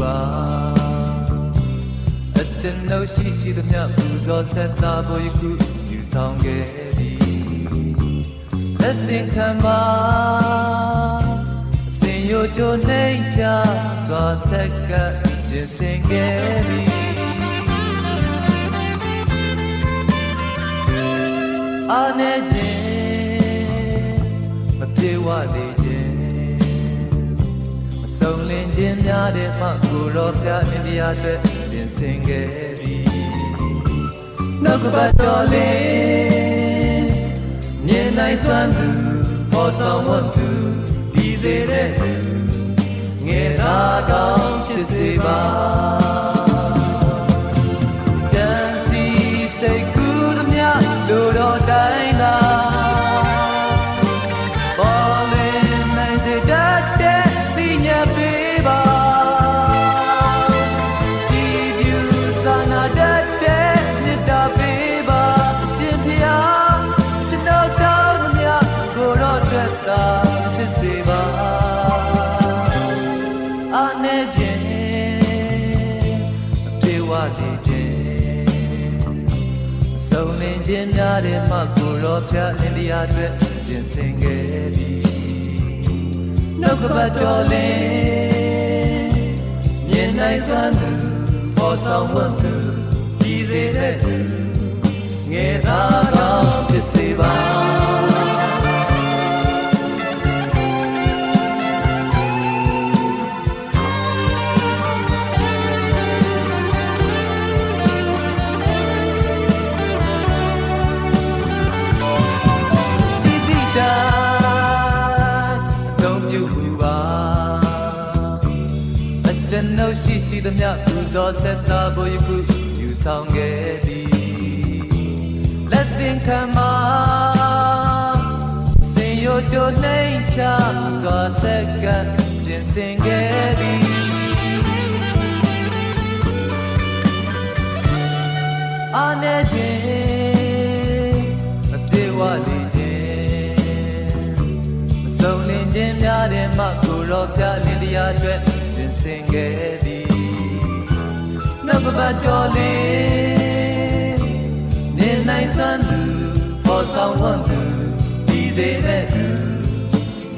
ပါအတနှုတ်ရှိရှိသမျှဘူတော်ဆက်သာဘိုယခုယူဆောင်ခဲ့သည်လက်သင်ခံပါအစဉ်ရိုကြိုနှိမ့်ချစွာဆက်ကပြင်ဆင်ခဲ့သည် ဆုံးလင်းခြင်းများတဲ့မှကိုရောပြအိန္ဒိယအတွက်ပြင်ဆင်ခဲ့ပြီနှုတ်ကပတ်တော်လေးမြင်နိုင်စွမ်းသူပေါ်ဆောင်ဝတ်သူဒီစေတဲ့သူငယ်သာကောင်းဖြစ်စေပါကြံစီစိတ်ကူးသမျှတို့တော်တိုင်းသာ စုံလင်ခြင်းများတဲ့မှကိုရောပြအိန္ဒိယအတွက်ပြင်ဆင်ခဲ့ပြီနှုတ်ကပတ်တော်လေးမြင်နိုင်စွမ်းသူပေါ်ဆောင်ဝတ်သူကြည်စေတဲ့သူငယ်သား ပ်ရှိရှိသမျှသူတော်ဆက်သာဘိုယခုယူဆောင်ခဲ့သည်လက်သင်ခံမှာစင်ရိုကြိုနှိမ့်ချစွာဆက်ကပြင်ဆင်ခဲ့သည်အာနေခြင်းမပြေဝလေခြင်းမစုံလင်ခြင်းများတဲ့မှကိုရောပြလင်းတရားအတွက်ပြင်ဆင်ခဲ့သည် နှုတ်ကပတ်တော်လေးနေနိုင်စွမ်းသူပေါ်ဆောင်ဝတ်သူဒီစေတဲ့သူ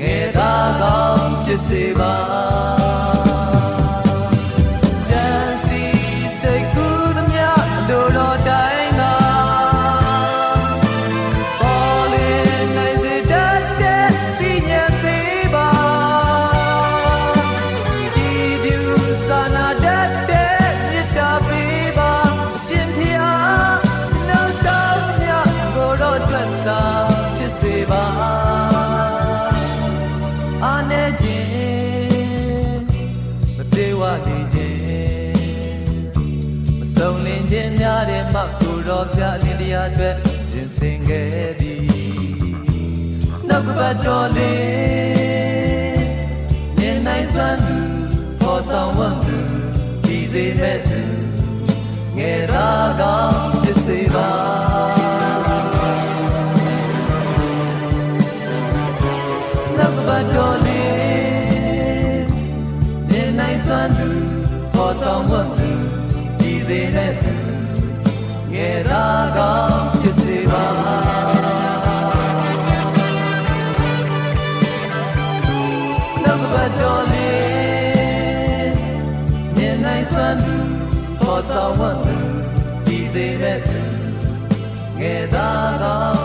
ငယ်သားကောင်းဖြစ်စေပါ အာနေခြင်းမပြေဝနေခြင်းမစုံလင်ခြင်းများတဲ့မှကိုတော်ပြလင်းတရားအတွက်ပြင်ဆင်ခဲ့သည်နှုတ်ကပတ်တော်လေးမြင်နိုင်စွမ်းသူပေါ်ဆောင်ဝတ်သူဒီစေမဲ့သူငယ်သာကောင်းဖြစ်စေပါ ဆောင်ဝတ်သူဒီစေနဲ့သူငယ်သာကောင်းဖြစ်စေပါနှုတ်ပတ်တော်လေးနေနိုင်စွမ်းသူပေါ်ဆောင်ဝတ်သူဒီစေနဲ့သူငယ်သာကောင်းဖြစ်စေပါ